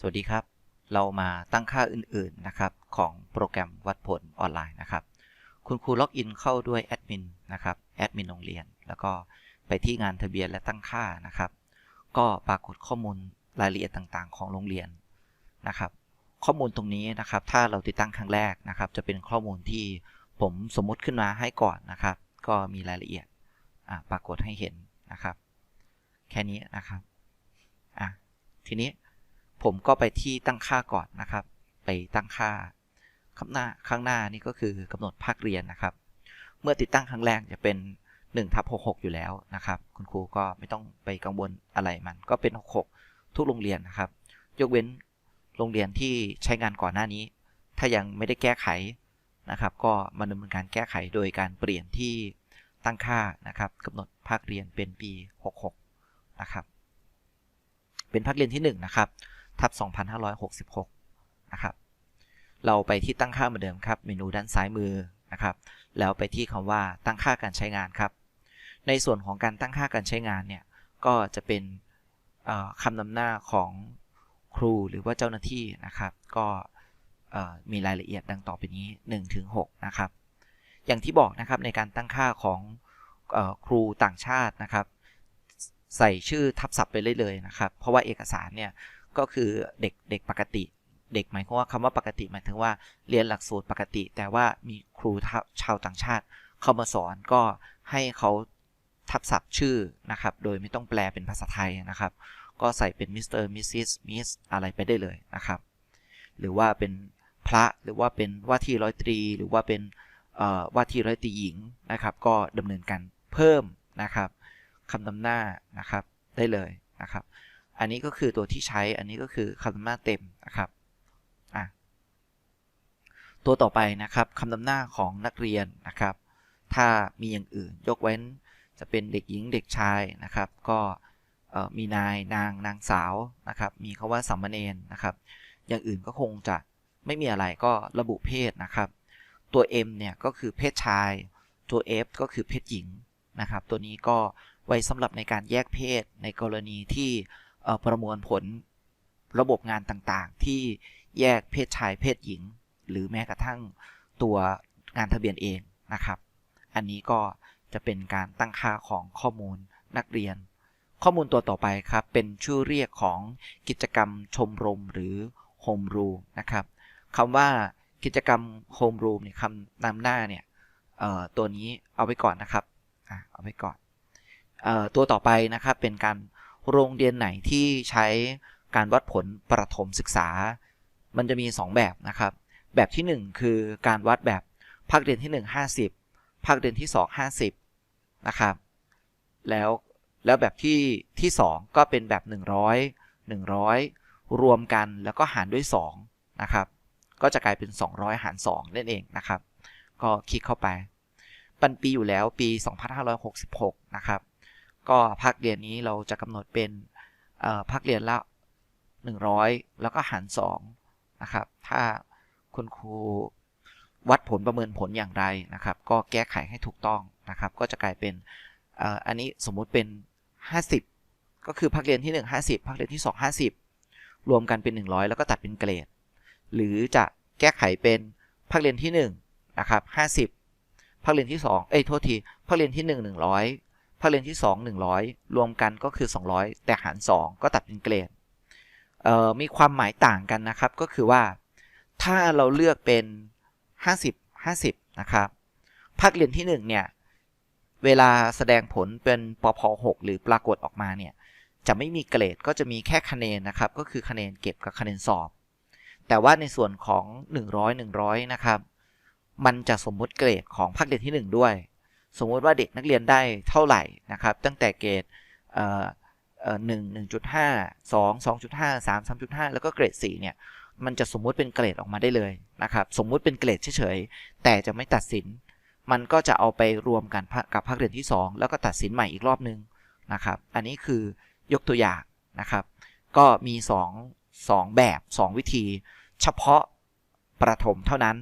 สวัสดีครับ เรามาตั้งค่าอื่นๆนะครับของโปรแกรมวัดผลออนไลน์นะครับ คุณครูล็อกอินเข้าด้วยแอดมินนะครับแอดมินโรงเรียน แล้วก็ไปที่งานทะเบียนและตั้งค่านะครับ ก็ปรากฏข้อมูลรายละเอียดต่างๆ ของโรงเรียนนะครับ ข้อมูลตรงนี้นะครับ ถ้าเราติดตั้งครั้งแรกนะครับ จะเป็นข้อมูลที่ผมสมมุติขึ้นมาให้ก่อนนะครับ ก็มีรายละเอียดปรากฏให้เห็นนะครับ แค่นี้นะครับอะทีนี้ ผมก็ไปที่ตั้งค่าก่อนนะครับ ไปตั้งค่าข้างหน้าข้างหน้านี่ก็คือกำหนดภาคเรียนนะครับ เมื่อติดตั้งครั้งแรกจะเป็น1ทับ66 อยู่แล้วนะครับ คุณครูก็ไม่ต้องไปกังวลอะไรมัน ก็เป็น 66 ทุกโรงเรียนนะครับ ยกเว้นโรงเรียนที่ใช้งานก่อนหน้านี้ ถ้ายังไม่ได้แก้ไขนะครับ ก็มาดำเนินการแก้ไขโดยการเปลี่ยนที่ตั้งค่านะครับกำหนดภาคเรียนเป็นปี 66 นะครับ เป็นภาคเรียนที่ 1 นะครับ ทับ2566 นะครับ เราไปที่ตั้งค่าเหมือนเดิมครับ เมนูด้านซ้ายมือนะครับ แล้วไปที่คำว่าตั้งค่าการใช้งานครับ ในส่วนของการตั้งค่าการใช้งานเนี่ย ก็จะเป็นคำนำหน้าของครูหรือว่าเจ้าหน้าที่นะครับ ก็มีรายละเอียดดังต่อไปนี้ 1-6 นะครับ อย่างที่บอกนะครับในการตั้งค่าของครูต่างชาตินะครับ ใส่ชื่อทับศัพท์ไปเลยเลยนะครับ เพราะว่าเอกสารเนี่ย ก็คือเด็กเด็กปกติ เด็กหมายความว่าคำว่าปกติหมายถึงว่าเรียนหลักสูตรปกติ แต่ว่ามีครูชาวต่างชาติ เข้ามาสอนก็ให้เขาทับศัพท์ชื่อนะครับ โดยไม่ต้องแปลเป็นภาษาไทยนะครับ ก็ใส่เป็นมิสเตอร์มิสซิสมิสอะไรไปได้เลยนะครับ หรือว่าเป็นพระหรือว่าเป็นว่าที่ร้อยตรี หรือว่าเป็นว่าที่ร้อยตรีหญิงนะครับ ก็ดำเนินการเพิ่มนะครับคำนำหน้านะครับได้เลยนะครับ อันนี้ก็คือตัวที่ใช้ อันนี้ก็คือคำนำหน้าเต็มนะครับ ตัวต่อไปนะครับคำนำหน้าของนักเรียนนะครับ ถ้ามีอย่างอื่นยกเว้นจะเป็นเด็กหญิงเด็กชายนะครับ ก็มีนายนางนางสาวนะครับ มีคาว่าสัมมเนนนะครับ อย่างอื่นก็คงจะไม่มีอะไรก็ระบุเพศนะครับ ตัว M เนี่ยก็คือเพศชาย ตัว F ก็คือเพศหญิงนะครับ ตัวนี้ก็ไว้สำหรับในการแยกเพศในกรณีที่ ประมวลผลระบบงานต่างๆ ที่แยกเพศชายเพศหญิง หรือแม้กระทั่งตัวงานทะเบียนเองนะครับ อันนี้ก็จะเป็นการตั้งค่าของข้อมูลนักเรียน ข้อมูลตัวต่อไปครับ เป็นชื่อเรียกของกิจกรรมชมรมหรือโฮมรูมนะครับคำว่ากิจกรรมโฮมรูมเนี่ยคำนำหน้าเนี่ยตัวนี้เอาไว้ก่อนนะครับเอาไว้ก่อนตัวต่อไปนะครับเป็นการ โรงเรียนไหนที่ใช้การวัดผลประถมศึกษา มันจะมี 2 แบบนะครับ แบบที่ 1 คือการวัดแบบภาคเรียนที่ 1 50 ภาคเรียนที่ 2 50 นะครับ แล้วแล้วแบบที่ที่ 2 ก็เป็นแบบ 100 100 รวมกันแล้วก็หารด้วย2นะครับก็จะกลายเป็น 200 หาร 2 นั่นเองนะครับ ก็คลิกเข้าไป ปันปีอยู่แล้วปี 2566 นะครับ ก็ภาคเรียนนี้เราจะกำหนดเป็นภาคเรียนละ 100 แล้วก็หาร2นะครับถ้าคุณครูวัดผลประเมินผลอย่างไรนะครับ ก็แก้ไขให้ถูกต้องนะครับ ก็จะกลายเป็นอันนี้สมมุติเป็น 50 ก็คือภาคเรียนที่ 1 50ภาคเรียนที่ 2 50 รวมกันเป็น 100 แล้วก็ตัดเป็นเกรด หรือจะแก้ไขเป็นภาคเรียนที่1นะครับ50ภาคเรียนที่2เอ้ยโทษทีภาคเรียนที่ 1 100 ภาคเรียนที่ 2 100 รวมกันก็คือ 200 แต่หาร 2 ก็ตัดเป็นเกรดมีความหมายต่างกันนะครับ ก็คือว่า ถ้าเราเลือกเป็น 50 50 นะครับภาคเรียนที่ 1 เนี่ย เวลาแสดงผลเป็นปพ6หรือปรากฏออกมาเนี่ย จะไม่มีเกรดก็จะมีแค่คะแนนนะครับ ก็คือคะแนนเก็บกับคะแนนสอบ แต่ว่าในส่วนของ 100 100 นะครับ มันจะสมมุติเกรดของภาคเรียนที่ 1 ด้วย สมมติว่าเด็กนักเรียนได้เท่าไหร่นะครับ ตั้งแต่เกรดหนึ่งหนึ่งจุดห้าสองสองจุดห้าสามสามจุดห้าแล้วก็เกรดสี่เนี่ยมันจะสมมุติเป็นเกรดออกมาได้เลยนะครับ สมมุติเป็นเกรดเฉยๆแต่จะไม่ตัดสิน มันก็จะเอาไปรวมกันกับภาคเรียนที่ 2 แล้วก็ตัดสินใหม่อีกรอบนึงนะครับ อันนี้คือยกตัวอย่างนะครับ ก็มี 2 2 แบบ 2 วิธี เฉพาะประถมเท่านั้น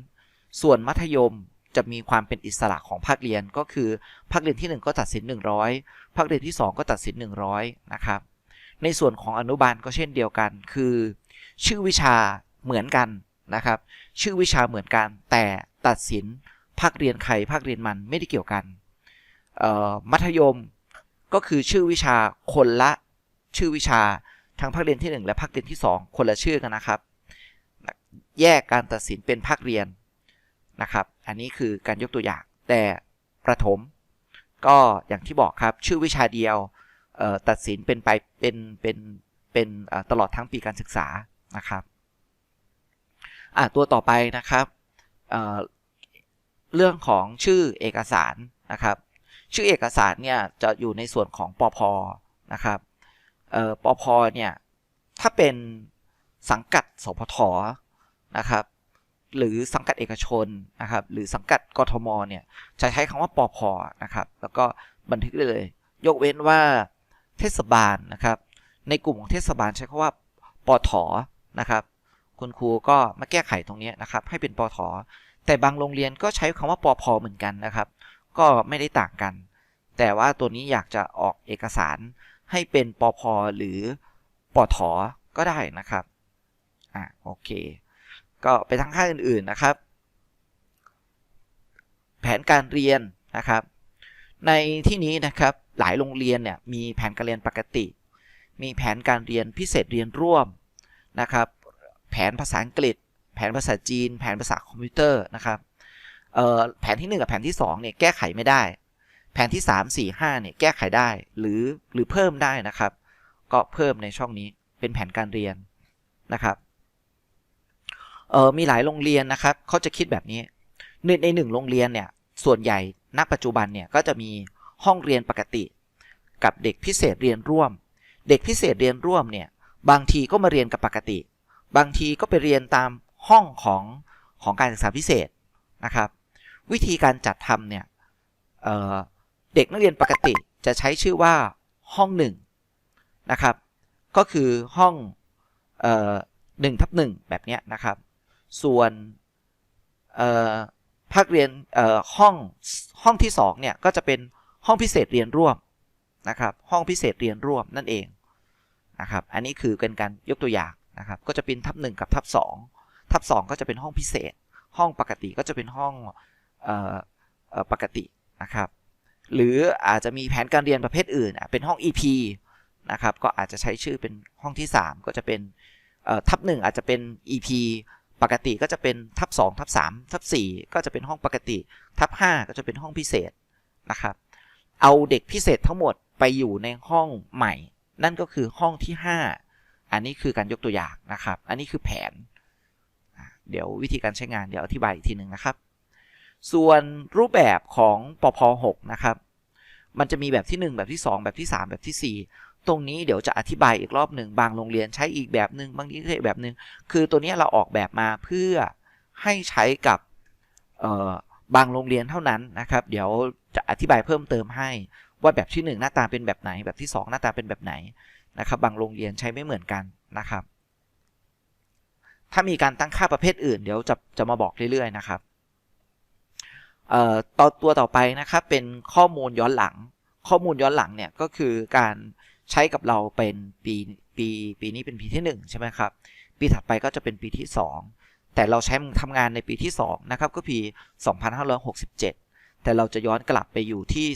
ส่วนมัธยม จะมีความเป็นอิสระของภาคเรียนก็คือ ภาคเรียนที่ 1 ก็ตัดสิน 100 ภาคเรียนที่ 2 ก็ตัดสิน 100 นะครับ ในส่วนของอนุบาลก็เช่นเดียวกัน คือ ชื่อวิชาเหมือนกันนะครับ ชื่อวิชาเหมือนกัน แต่ตัดสินภาคเรียนใครภาคเรียนมันไม่ได้เกี่ยวกันมัธยมก็คือชื่อวิชาคนละชื่อวิชาทั้งภาคเรียนที่ 1 และภาคเรียนที่ 2 คนละชื่อกันนะครับ แยกการตัดสินเป็นภาคเรียนนะครับ อันนี้คือการยกตัวอย่าง แต่ประถม ก็อย่างที่บอกครับชื่อวิชาเดียวตัดสินเป็นไปเป็นเป็นเป็นตลอดทั้งปีการศึกษานะครับตัวต่อไปนะครับเเรื่องของชื่อเอกสารนะครับ ชื่อเอกสารเนี่ยจะอยู่ในส่วนของปอพนะครับปอพเนี่ยถ้าเป็นสังกัดสพทนะครับ หรือสังกัดเอกชนนะครับหรือสังกัดกทมเนี่ยจะใช้คำว่าปอพนะครับแล้วก็บันทึกได้เลย ยกเว้นว่าเทศบาลนะครับ ในกลุ่มของเทศบาลใช้คำว่าปอทนะครับ คุณครูก็มาแก้ไขตรงนี้นะครับ ให้เป็นปอทแต่บางโรงเรียนก็ใช้คำว่าปอพเหมือนกันนะครับ ก็ไม่ได้ต่างกัน แต่ว่าตัวนี้อยากจะออกเอกสารให้เป็นปอพหรือปอทก็ได้นะครับอ่าโอเค ก็ไปทางค่าอื่นๆนะครับ แผนการเรียนนะครับ ในที่นี้นะครับหลายโรงเรียนเนี่ยมีแผนการเรียนปกติ มีแผนการเรียนพิเศษเรียนร่วมนะครับ แผนภาษาอังกฤษ แผนภาษาจีน แผนภาษาคอมพิวเตอร์นะครับแผนที่ 1 กับแผนที่ 2เนี่ยแก้ไขไม่ได้ แผนที่ 3 4 5เนี่ยแก้ไขได้หรือหรือเพิ่มได้นะครับ ก็เพิ่มในช่องนี้เป็นแผนการเรียนนะครับ เออมีหลายโรงเรียนนะครับเขาจะคิดแบบนี้ในในหนึ่งโรงเรียนเนี่ยส่วนใหญ่ณปัจจุบันเนี่ยก็จะมีห้องเรียนปกติ กับเด็กพิเศษเรียนร่วม เด็กพิเศษเรียนร่วมเนี่ยบางทีก็มาเรียนกับปกติ บางทีก็ไปเรียนตามห้องของของการศึกษาพิเศษนะครับ วิธีการจัดทำเนี่ยเด็กนักเรียนปกติจะใช้ชื่อว่าห้องหนึ่งนะครับ ก็คือห้องหนึ่งทับหนึ่งแบบนี้นะครับ ส่วนภาคเรียนห้องห้องที่2เนี่ยก็จะเป็นห้องพิเศษเรียนร่วมนะครับห้องพิเศษเรียนร่วมนั่นเองนะครับอันนี้คือเป็นการยกตัวอย่างนะครับก็จะเป็นทับ1กับทับ2ทับ2ก็จะเป็นห้องพิเศษ ห้องปกติก็จะเป็นห้องปกตินะครับหรืออาจจะมีแผนการเรียนประเภทอื่นเป็นห้อง EP นะครับก็อาจจะใช้ชื่อเป็นห้องที่ 3 ก็จะเป็นทับ1อาจจะเป็น EP ปกติก็จะเป็นทับ2ทับ3ทับ4ก็จะเป็นห้องปกติ ทับ5ก็จะเป็นห้องพิเศษนะครับ เอาเด็กพิเศษทั้งหมดไปอยู่ในห้องใหม่ นั่นก็คือห้องที่ 5 อันนี้คือการยกตัวอย่างนะครับ อันนี้คือแผน เดี๋ยววิธีการใช้งานเดี๋ยวอธิบายอีกทีหนึ่งนะครับ ส่วนรูปแบบของปพ6นะครับ มันจะมีแบบที่ 1 แบบที่ 2 แบบที่ 3 แบบที่ 4 ตรงนี้เดี๋ยวจะอธิบายอีกรอบหนึ่งบางโรงเรียนใช้อีกแบบหนึ่งบางที่ใช้แบบหนึ่งคือตัวนี้เราออกแบบมาเพื่อให้ใช้กับบางโรงเรียนเท่านั้นนะครับ เดี๋ยวจะอธิบายเพิ่มเติมให้ว่าแบบที่ 1 หน้าตาเป็นแบบไหน แบบที่ 2 หน้าตาเป็นแบบไหนนะครับ บางโรงเรียนใช้ไม่เหมือนกันนะครับ ถ้ามีการตั้งค่าประเภทอื่น เดี๋ยวจะจะมาบอกเรื่อยๆนะครับต่อตัวต่อไปนะครับเป็นข้อมูลย้อนหลัง ข้อมูลย้อนหลังเนี่ยก็คือการ ใช้กับเราเป็นปีปีปีนี้เป็นปีที่ 1 ใช่ไหมครับ ปีถัดไปก็จะเป็นปีที่ 2 แต่เราใช้ทำงานในปีที่ 2 นะครับ ก็ปี 2567 แต่เราจะย้อนกลับไปอยู่ที่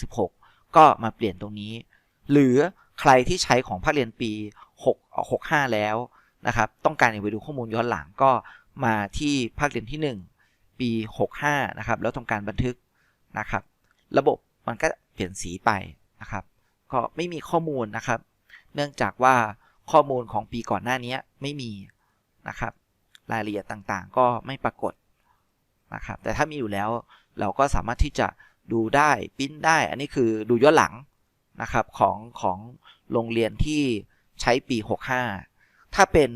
2566 ก็มาเปลี่ยนตรงนี้ หรือใครที่ใช้ของภาคเรียนปี 6 65 แล้วนะครับ ต้องการไปดูข้อมูลย้อนหลังก็มาที่ภาคเรียนที่ 1 ปี 65 นะครับ แล้วทำการบันทึกนะครับ ระบบมันก็เปลี่ยนสีไปนะครับ ก็ไม่มีข้อมูลนะครับ เนื่องจากว่าข้อมูลของปีก่อนหน้านี้ไม่มีนะครับ รายละเอียดต่างๆ ก็ไม่ปรากฏนะครับ แต่ถ้ามีอยู่แล้วเราก็สามารถที่จะดูได้ปิ้นได้ อันนี้คือดูย้อนหลังนะครับของของโรงเรียนที่ใช้ปี 65 ถ้าเป็น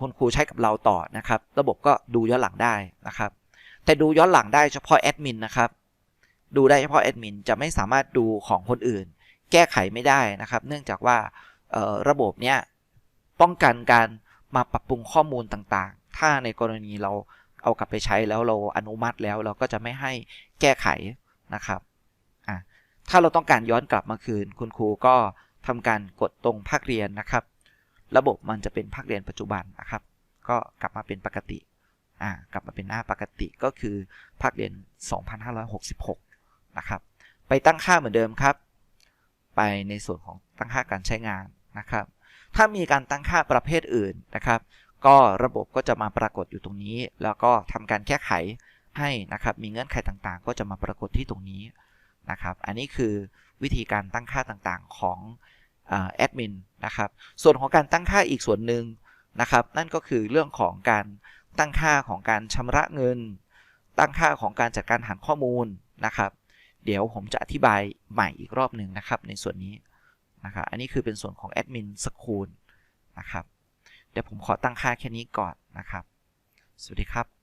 คุณครูใช้กับเราต่อนะครับ ระบบก็ดูย้อนหลังได้นะครับ แต่ดูย้อนหลังได้เฉพาะแอดมินนะครับ ดูได้เฉพาะแอดมินจะไม่สามารถดูของคนอื่น แก้ไขไม่ได้นะครับ เนื่องจากว่าระบบเนี้ยป้องกันการมาปรับปรุงข้อมูลต่างๆ ถ้าในกรณีเราเอากลับไปใช้แล้วเราอนุมัติแล้วเราก็จะไม่ให้แก้ไขนะครับถ้าเราต้องการย้อนกลับมาคืน คุณครูก็ทำการกดตรงภาคเรียนนะครับ ระบบมันจะเป็นภาคเรียนปัจจุบันนะครับ ก็กลับมาเป็นปกติอ่ากลับมาเป็นหน้าปกติก็คือภาคเรียน 2566 นะครับ ไปตั้งค่าเหมือนเดิมครับ ไปในส่วนของตั้งค่าการใช้งานนะครับ ถ้ามีการตั้งค่าประเภทอื่นนะครับ ก็ระบบก็จะมาปรากฏอยู่ตรงนี้ แล้วก็ทำการแก้ไขให้นะครับมีเงื่อนไขต่างๆ ก็จะมาปรากฏที่ตรงนี้นะครับ อันนี้คือวิธีการตั้งค่าต่างๆของแอดมินนะครับ ส่วนของการตั้งค่าอีกส่วนหนึ่งนะครับ นั่นก็คือเรื่องของการตั้งค่าของการชำระเงิน ตั้งค่าของการจัดการหารข้อมูลนะครับ เดี๋ยวผมจะอธิบายใหม่อีกรอบหนึ่งนะครับ ในส่วนนี้นะครับอันนี้คือเป็นส่วนของแอดมินสคูลนะครับเดี๋ยวผมขอตั้งค่าแค่นี้ก่อนนะครับ สวัสดีครับ